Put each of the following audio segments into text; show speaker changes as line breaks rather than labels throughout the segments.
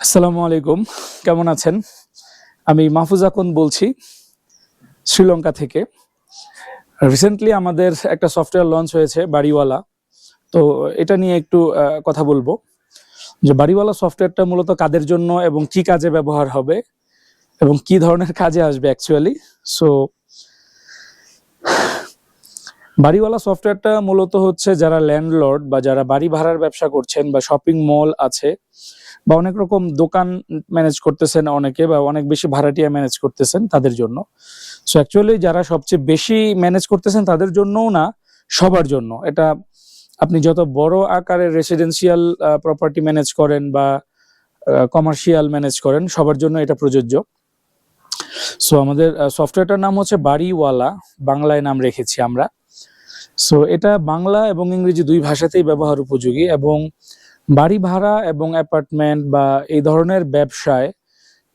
আসসালামু আলাইকুম। কেমন আছেন? আমি মাহফুজ আকন বলছি শ্রীলঙ্কা থেকে। রিসেন্টলি আমাদের একটা সফটওয়্যার লঞ্চ হয়েছে বাড়িওয়ালা। তো এটা নিয়ে একটু কথা বলব। যে বাড়িওয়ালা সফটওয়্যারটা মূলত কাদের জন্য এবং কি কাজে ব্যবহার হবে এবং কি ধরনের কাজে আসবে অ্যাকচুয়ালি সো বাড়িওয়ালা সফটওয়্যারটা মূলত হচ্ছে যারা ল্যান্ডলর্ড বা যারা বাড়ি ভাড়ার ব্যবসা করছেন বা শপিং মল আছে, বা অনেক রকম দোকান ম্যানেজ করতেছেন অনেকে বা অনেক বেশি ভাড়াটিয়া ম্যানেজ করতেছেন তাদের জন্য। সো অ্যাকচুয়ালি যারা সবচেয়ে বেশি ম্যানেজ করতেছেন তাদের জন্যও না, সবার জন্য। এটা আপনি যত বড় আকারের রেসিডেন্সিয়াল প্রপার্টি ম্যানেজ করেন বা কমার্শিয়াল ম্যানেজ করেন, সবার জন্য এটা প্রযোজ্য। সো আমাদের সফটওয়্যারটার নাম হচ্ছে বাড়িওয়ালা, বাংলায় নাম রেখেছি আমরা। সো এটা বাংলা এবং ইংরেজি দুই ভাষাতেই ব্যবহার উপযোগী এবং বাড়ি ভাড়া এবং অ্যাপার্টমেন্ট বা এই ধরনের ব্যবসায়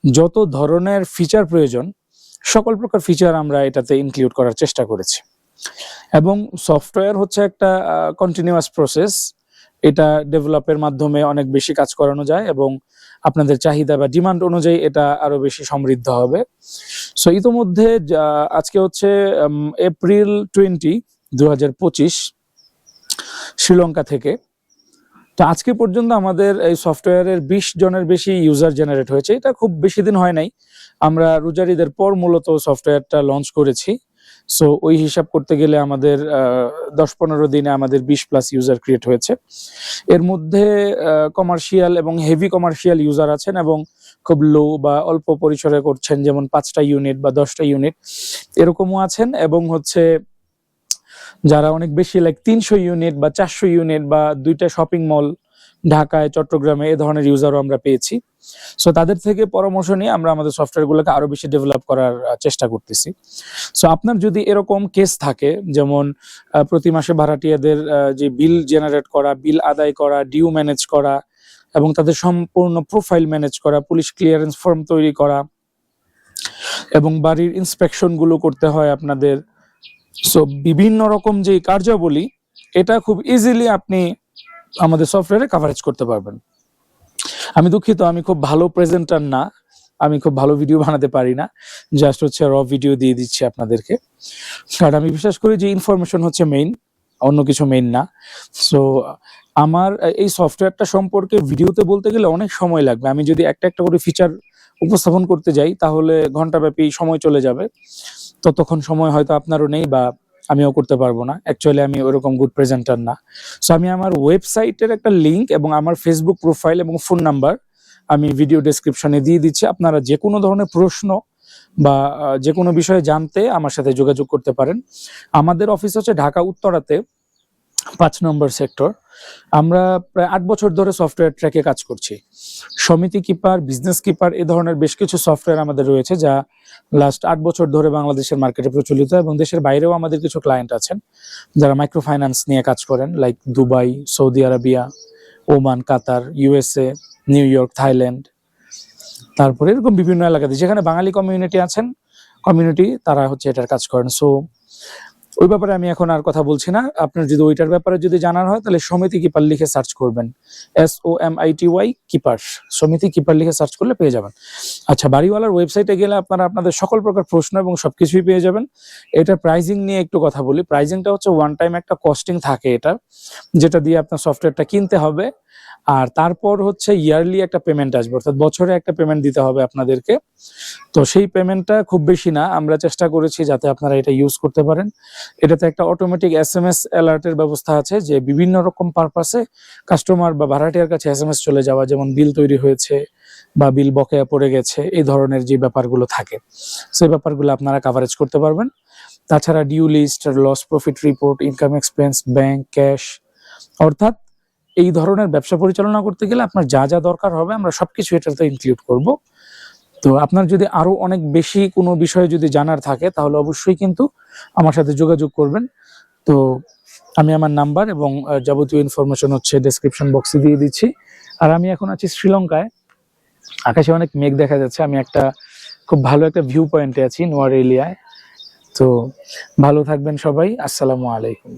যত ধরনের ফিচার প্রয়োজন, সকল প্রকার ফিচার আমরা এটাতে ইনক্লুড করার চেষ্টা করেছি। এবং সফটওয়্যার হচ্ছে একটা কন্টিনিউয়াস প্রসেস এটা ডেভেলপের মাধ্যমে অনেক বেশি কাজ করানো যায় এবং আপনাদের চাহিদা বা ডিমান্ড অনুযায়ী এটা আরও বেশি সমৃদ্ধ হবে। সো ইতোমধ্যে আজকে হচ্ছে এপ্রিল টোয়েন্টি দু হাজার পঁচিশ শ্রীলঙ্কা থেকে। তো আজকে পর্যন্ত আমাদের এই সফটওয়্যারের বিশ জনের বেশি ইউজার জেনারেট হয়েছে। এটা খুব বেশি দিন হয় নাই। আমরা রোজারিদের পর মূলত সফটওয়্যারটা লঞ্চ করেছি। সো ওই হিসাব করতে গেলে আমাদের দশ পনেরো দিনে আমাদের বিশ প্লাস ইউজার ক্রিয়েট হয়েছে। এর মধ্যে কমার্শিয়াল এবং হেভি কমার্শিয়াল ইউজার আছেন এবং খুব লো বা অল্প পরিসরে করছেন যেমন পাঁচটা ইউনিট বা দশটা ইউনিট এরকমও আছেন এবং হচ্ছে যারা অনেক বেশি লাইক তিনশো ইউনিট বা চারশো ইউনিট বা দুইটা শপিং মল ঢাকায়, চট্টগ্রামে এ ধরনের ইউজারও আমরা পেয়েছি। সো তাদের থেকে পরামর্শ নিয়ে আমরা আমাদের সফটওয়্যারগুলোকে আরও বেশি ডেভেলপ করার চেষ্টা করতেছি। সো আপনার যদি এরকম কেস থাকে, যেমন প্রতি মাসে ভাড়াটিয়াদের যে বিল জেনারেট করা বিল আদায় করা ডিউ ম্যানেজ করা এবং তাদের সম্পূর্ণ প্রোফাইল ম্যানেজ করা পুলিশ ক্লিয়ারেন্স ফর্ম তৈরি করা এবং বাড়ির ইন্সপেকশনগুলো করতে হয় আপনাদের সো বিভিন্ন রকম যে কার্যাবলী, এটা খুব ইজিলি আপনি আমাদের সফটওয়্যারে কাভারেজ করতে পারবেন। আমি দুঃখিত, আমি খুব ভালো প্রেজেন্টার না। আমি খুব ভালো ভিডিও বানাতে পারি না। জাস্ট হচ্ছে র ভিডিও দিয়ে দিচ্ছি আপনাদেরকে। কারণ আমি বিশ্বাস করি যে ইনফরমেশন হচ্ছে মেইন অন্য কিছু মেইন না। সো আমার এই সফটওয়্যারটা সম্পর্কে ভিডিওতে বলতে গেলে অনেক সময় লাগবে। আমি যদি একটা একটা করে ফিচার উপস্থাপন করতে যাই, তাহলে ঘন্টাব্যাপী সময় চলে যাবে। ততক্ষণ সময় হয়তো আপনারও নেই বা আমিও করতে পারব না। অ্যাকচুয়ালি আমি ওরকম গুড প্রেজেন্টার না। সো আমি আমার ওয়েবসাইটের একটা লিঙ্ক এবং আমার ফেসবুক প্রোফাইল এবং ফোন নাম্বার আমি ভিডিও ডেসক্রিপশনে দিয়ে দিচ্ছি। আপনারা যে কোনো ধরনের প্রশ্ন বা যে কোনো বিষয়ে জানতে আমার সাথে যোগাযোগ করতে পারেন। আমাদের অফিস হচ্ছে ঢাকা উত্তরাতে পাঁচ নম্বর সেক্টর। আমরা প্রায় আট বছর ধরে সফটওয়্যার ট্র্যাকে কাজ করছি। সমিতি কিপার, বিজনেস কিপার এ ধরনের বেশ কিছু সফটওয়্যার আমাদের রয়েছে যা লাস্ট আট বছর ধরে বাংলাদেশের মার্কেটে প্রচলিত এবং দেশের বাইরেও আমাদের কিছু ক্লায়েন্ট আছেন। যারা মাইক্রো ফাইন্যান্স নিয়ে কাজ করেন like Dubai, Saudi Arabia, Oman, Qatar USA New York, Thailand. তারপরে এরকম বিভিন্ন এলাকাতে যেখানে বাঙালি কমিউনিটি আছেন কমিউনিটি তারা হচ্ছে এটার কাজ করেন। সো ওই ব্যাপারে আমি এখন আর কথা বলছি না। আপনার যদি ওইটার ব্যাপারে যদি জানার হয়, তাহলে সমিতি কিপার লিখে সার্চ করবেন। S O M I T Y keeper. Somity keeper লিখে সার্চ করলে পেয়ে যাবেন। আচ্ছা বাড়িওয়ালার ওয়েবসাইটে গেলে আপনারা আপনাদের সকল প্রকার প্রশ্ন এবং সবকিছুই পেয়ে যাবেন। এটা প্রাইজিং নিয়ে একটু কথা বলি। প্রাইজিংটা হচ্ছে ওয়ান টাইম একটা কস্টিং থাকে এটা, যেটা দিয়ে আপনার সফটওয়্যারটা কিনতে হবে। আর তারপর হচ্ছে ইয়ারলি একটা পেমেন্ট আসবে অর্থাৎ বছরে একটা পেমেন্ট দিতে হবে আপনাদেরকে। তো সেই পেমেন্টটা খুব বেশি না, আমরা চেষ্টা করেছি যাতে আপনারা এটা ইউজ করতে পারেন। এটাতে একটা অটোমেটিক এস এম এস অ্যালার্টের ব্যবস্থা আছে যে বিভিন্ন রকম পারপাসে কাস্টমার বা ভাড়াটিয়ার কাছে এস এম এস চলে যাওয়া, যেমন বিল তৈরি হয়েছে বা বিল বকেয়া পড়ে গেছে, এই ধরনের যে ব্যাপারগুলো থাকে, সেই ব্যাপারগুলো আপনারা কাভারেজ করতে পারবেন। তাছাড়া due list loss profit report income expense bank cash অর্থাৎ এই ধরনের ব্যবসা পরিচালনা করতে গেলে আপনার যা যা দরকার হবে আমরা সবকিছু এটাতে ইনক্লুড করব। তো আপনার যদি আরও অনেক বেশি কোনো বিষয়ে যদি জানার থাকে, তাহলে অবশ্যই কিন্তু আমার সাথে যোগাযোগ করবেন। তো আমি আমার নাম্বার এবং যাবতীয় ইনফরমেশন হচ্ছে ডেসক্রিপশন বক্সে দিয়ে দিচ্ছি। আর আমি এখন আছি শ্রীলঙ্কায়। আকাশে অনেক মেঘ দেখা যাচ্ছে। আমি একটা খুব ভালো একটা ভিউ পয়েন্টে আছি, নোয়ার এলিয়ায় তো ভালো থাকবেন সবাই। আসসালামু আলাইকুম।